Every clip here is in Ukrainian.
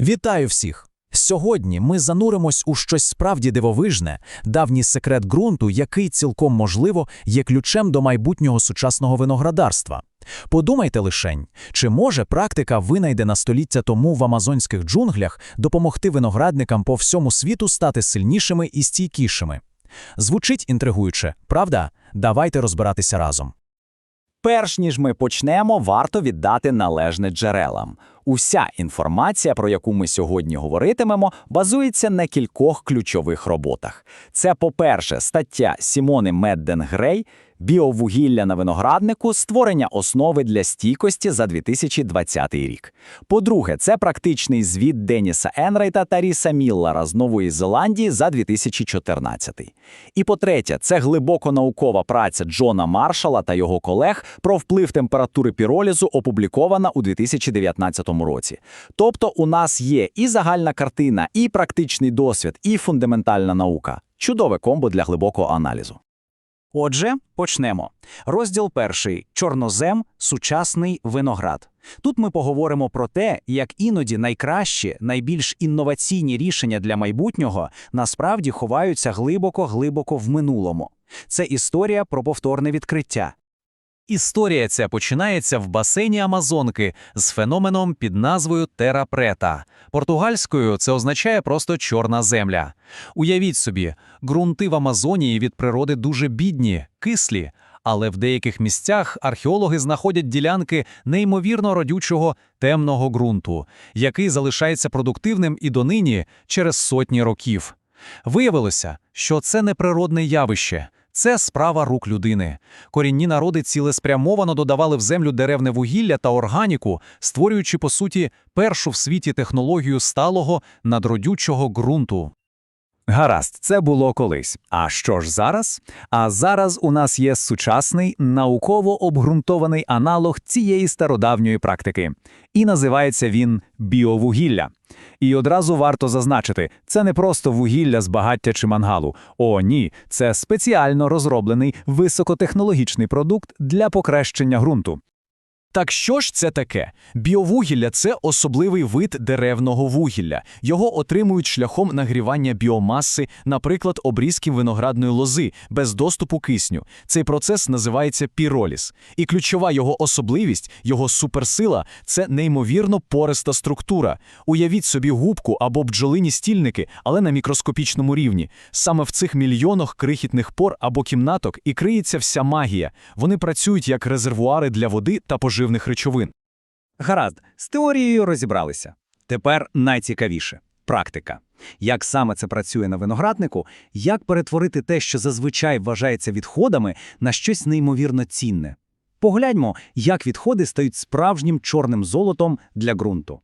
Вітаю всіх! Сьогодні ми зануримось у щось справді дивовижне, давній секрет ґрунту, який цілком можливо є ключем до майбутнього сучасного виноградарства. Подумайте лишень, чи може практика, винайдена століття тому в амазонських джунглях, допомогти виноградникам по всьому світу стати сильнішими і стійкішими? Звучить інтригуюче, правда? Давайте розбиратися разом. Перш ніж ми почнемо, варто віддати належне джерелам. Уся інформація, про яку ми сьогодні говоритимемо, базується на кількох ключових роботах. Це, по-перше, стаття Сімони Медден Грей «Біовугілля на винограднику. Створення основи для стійкості за 2020 рік. По-друге, це практичний звіт Деніса Енрейта та Ріса Міллера з Нової Зеландії за 2014. І по-третє, це глибоко наукова праця Джона Маршала та його колег про вплив температури піролізу, опублікована у 2019 році. Тобто у нас є і загальна картина, і практичний досвід, і фундаментальна наука. Чудове комбо для глибокого аналізу. Отже, почнемо. Розділ перший чорнозем, сучасний виноград. Тут ми поговоримо про те, як іноді найкращі, найбільш інноваційні рішення для майбутнього насправді ховаються глибоко-глибоко в минулому. Це історія про повторне відкриття. Історія ця починається в басейні Амазонки з феноменом під назвою Тера Прета. Португальською це означає просто чорна земля. Уявіть собі, ґрунти в Амазонії від природи дуже бідні, кислі, але в деяких місцях археологи знаходять ділянки неймовірно родючого темного ґрунту, який залишається продуктивним і донині через сотні років. Виявилося, що це не природне явище. Це справа рук людини. Корінні народи цілеспрямовано додавали в землю деревне вугілля та органіку, створюючи, по суті, першу в світі технологію сталого надродючого ґрунту. Гаразд, це було колись. А що ж зараз? А зараз у нас є сучасний, науково обґрунтований аналог цієї стародавньої практики. І називається він біовугілля. І одразу варто зазначити, це не просто вугілля з багаття чи мангалу. О, ні, це спеціально розроблений високотехнологічний продукт для покращення ґрунту. Так що ж це таке? Біовугілля це особливий вид деревного вугілля. Його отримують шляхом нагрівання біомаси, наприклад, обрізків виноградної лози, без доступу кисню. Цей процес називається піроліз. І ключова його особливість, його суперсила це неймовірно пориста структура. Уявіть собі губку або бджолині стільники, але на мікроскопічному рівні. Саме в цих мільйонах крихітних пор або кімнаток і криється вся магія. Вони працюють як резервуари для води та поживних речовин. Гаразд, з теорією розібралися. Тепер найцікавіше практика. Як саме це працює на винограднику, як перетворити те, що зазвичай вважається відходами, на щось неймовірно цінне. Погляньмо, як відходи стають справжнім чорним золотом для ґрунту.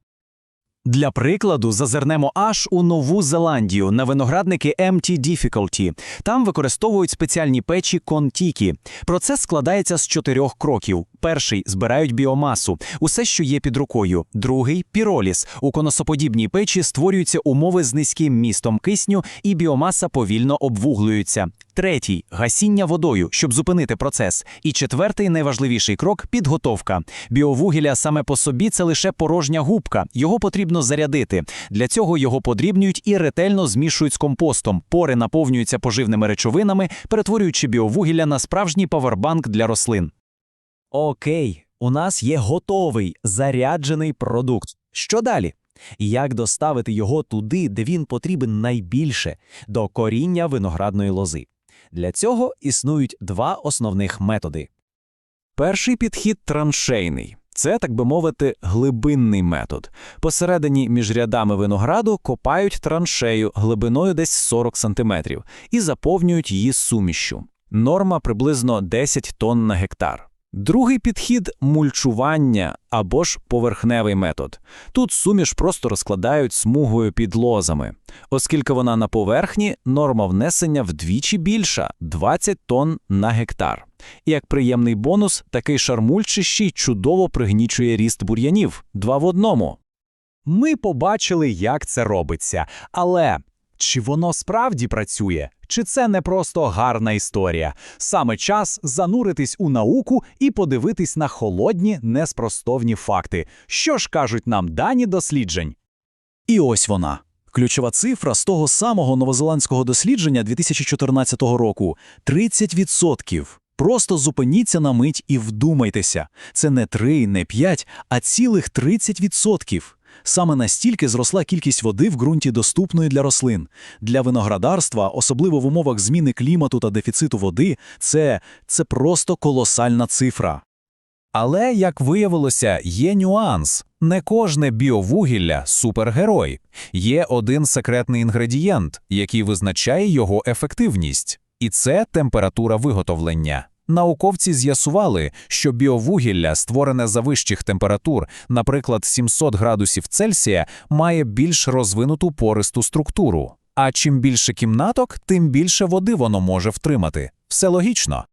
Для прикладу, зазирнемо аж у Нову Зеландію на виноградники MT Difficulty. Там використовують спеціальні печі контікі. Процес складається з чотирьох кроків. Перший збирають біомасу, усе, що є під рукою. Другий піроліз. У коносоподібній печі створюються умови з низьким містом кисню, і біомаса повільно обвуглюється. Третій гасіння водою, щоб зупинити процес. І четвертий найважливіший крок підготовка. Біовугілля саме по собі це лише порожня губка. Його потрібно зарядити. Для цього його подрібнюють і ретельно змішують з компостом. Пори наповнюються поживними речовинами, перетворюючи біовугілля на справжній павербанк для рослин. Окей, у нас є готовий заряджений продукт. Що далі? Як доставити його туди, де він потрібен найбільше до коріння виноградної лози? Для цього існують два основних методи. Перший підхід траншейний. Це, так би мовити, глибинний метод. Посередині між рядами винограду копають траншею глибиною десь 40 см і заповнюють її сумішшю. Норма приблизно 10 тонн на гектар. Другий підхід мульчування або ж поверхневий метод. Тут суміш просто розкладають смугою під лозами. Оскільки вона на поверхні, норма внесення вдвічі більша 20 тонн на гектар. І як приємний бонус, такий шармульчищий чудово пригнічує ріст бур'янів два в одному. Ми побачили, як це робиться, але Чи воно справді працює? Чи це не просто гарна історія? Саме час зануритись у науку і подивитись на холодні, неспростовні факти. Що ж кажуть нам дані досліджень? І ось вона. Ключова цифра з того самого новозеландського дослідження 2014 року – 30%. Просто зупиніться на мить і вдумайтеся. Це не 3, не 5, а цілих 30%. Саме настільки зросла кількість води в ґрунті доступної для рослин. Для виноградарства, особливо в умовах зміни клімату та дефіциту води, це, це просто колосальна цифра. Але, як виявилося, є нюанс. Не кожне біовугілля – супергерой. Є один секретний інгредієнт, який визначає його ефективність. І це температура виготовлення. Науковці з'ясували, що біовугілля, створене за вищих температур, наприклад, 700 градусів Цельсія, має більш розвинуту пористу структуру. А чим більше кімнаток, тим більше води воно може втримати. Все логічно.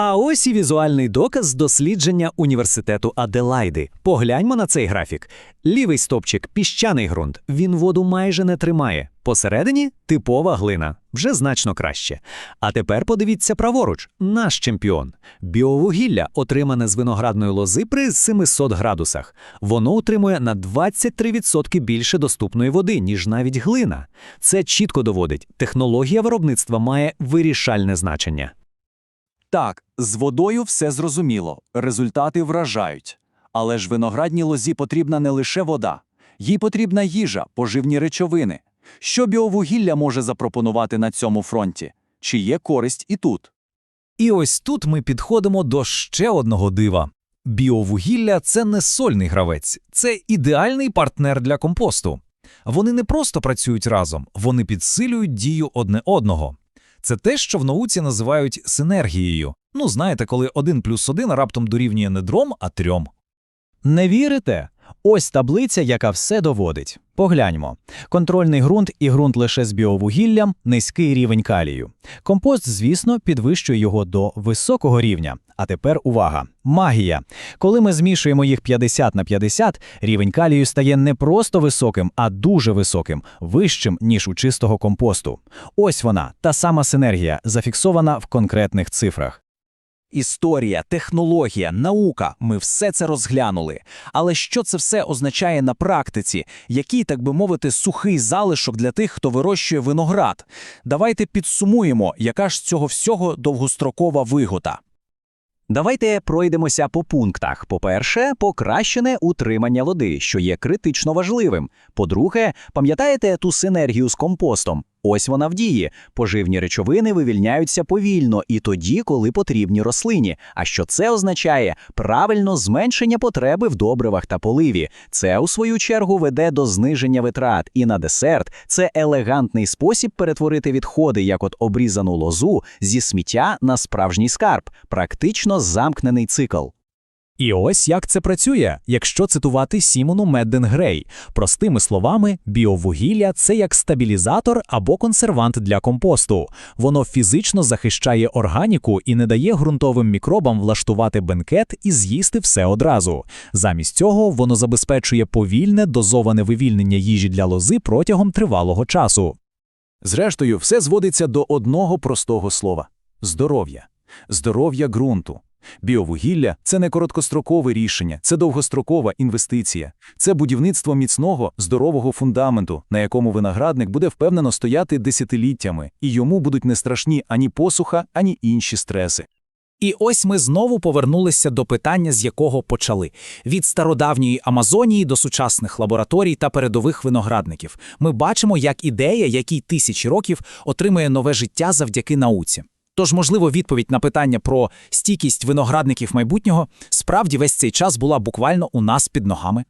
А ось і візуальний доказ дослідження університету Аделайди. Погляньмо на цей графік. Лівий стопчик піщаний ґрунт. Він воду майже не тримає. Посередині типова глина, вже значно краще. А тепер подивіться праворуч, наш чемпіон. Біовугілля, отримане з виноградної лози при 700 градусах. Воно утримує на 23% більше доступної води, ніж навіть глина. Це чітко доводить, технологія виробництва має вирішальне значення. Так, з водою все зрозуміло, результати вражають. Але ж виноградній лозі потрібна не лише вода, їй потрібна їжа, поживні речовини. Що біовугілля може запропонувати на цьому фронті? Чи є користь і тут? І ось тут ми підходимо до ще одного дива. Біовугілля – це не сольний гравець, це ідеальний партнер для компосту. Вони не просто працюють разом, вони підсилюють дію одне одного. Це те, що в науці називають синергією. Ну, знаєте, коли один плюс один раптом дорівнює не дром, а трьом. Не вірите? Ось таблиця, яка все доводить. Погляньмо. Контрольний ґрунт і ґрунт лише з біовугіллям – низький рівень калію. Компост, звісно, підвищує його до високого рівня. А тепер увага. Магія. Коли ми змішуємо їх 50 на 50, рівень калію стає не просто високим, а дуже високим, вищим, ніж у чистого компосту. Ось вона, та сама синергія, зафіксована в конкретних цифрах. Історія, технологія, наука ми все це розглянули. Але що це все означає на практиці? Який, так би мовити, сухий залишок для тих, хто вирощує виноград? Давайте підсумуємо, яка ж з цього всього довгострокова вигода. Давайте пройдемося по пунктах. По-перше, покращене утримання води, що є критично важливим. По-друге, пам'ятаєте ту синергію з компостом? Ось вона в дії. Поживні речовини вивільняються повільно і тоді, коли потрібні рослині. А що це означає? Правильно зменшення потреби в добривах та поливі. Це, у свою чергу, веде до зниження витрат. І на десерт це елегантний спосіб перетворити відходи, як от обрізану лозу, зі сміття на справжній скарб. Практично замкнений цикл. І ось як це працює, якщо цитувати Сімону Медден Грей. Простими словами, біовугілля – це як стабілізатор або консервант для компосту. Воно фізично захищає органіку і не дає ґрунтовим мікробам влаштувати бенкет і з'їсти все одразу. Замість цього воно забезпечує повільне дозоване вивільнення їжі для лози протягом тривалого часу. Зрештою, все зводиться до одного простого слова здоров'я. Здоров'я ґрунту. Біовугілля це не короткострокове рішення, це довгострокова інвестиція. Це будівництво міцного, здорового фундаменту, на якому виноградник буде впевнено стояти десятиліттями, і йому будуть не страшні ані посуха, ані інші стреси. І ось ми знову повернулися до питання, з якого почали: від стародавньої Амазонії до сучасних лабораторій та передових виноградників. Ми бачимо, як ідея, якій тисячі років отримує нове життя завдяки науці. Тож, можливо, відповідь на питання про стійкість виноградників майбутнього справді весь цей час була буквально у нас під ногами.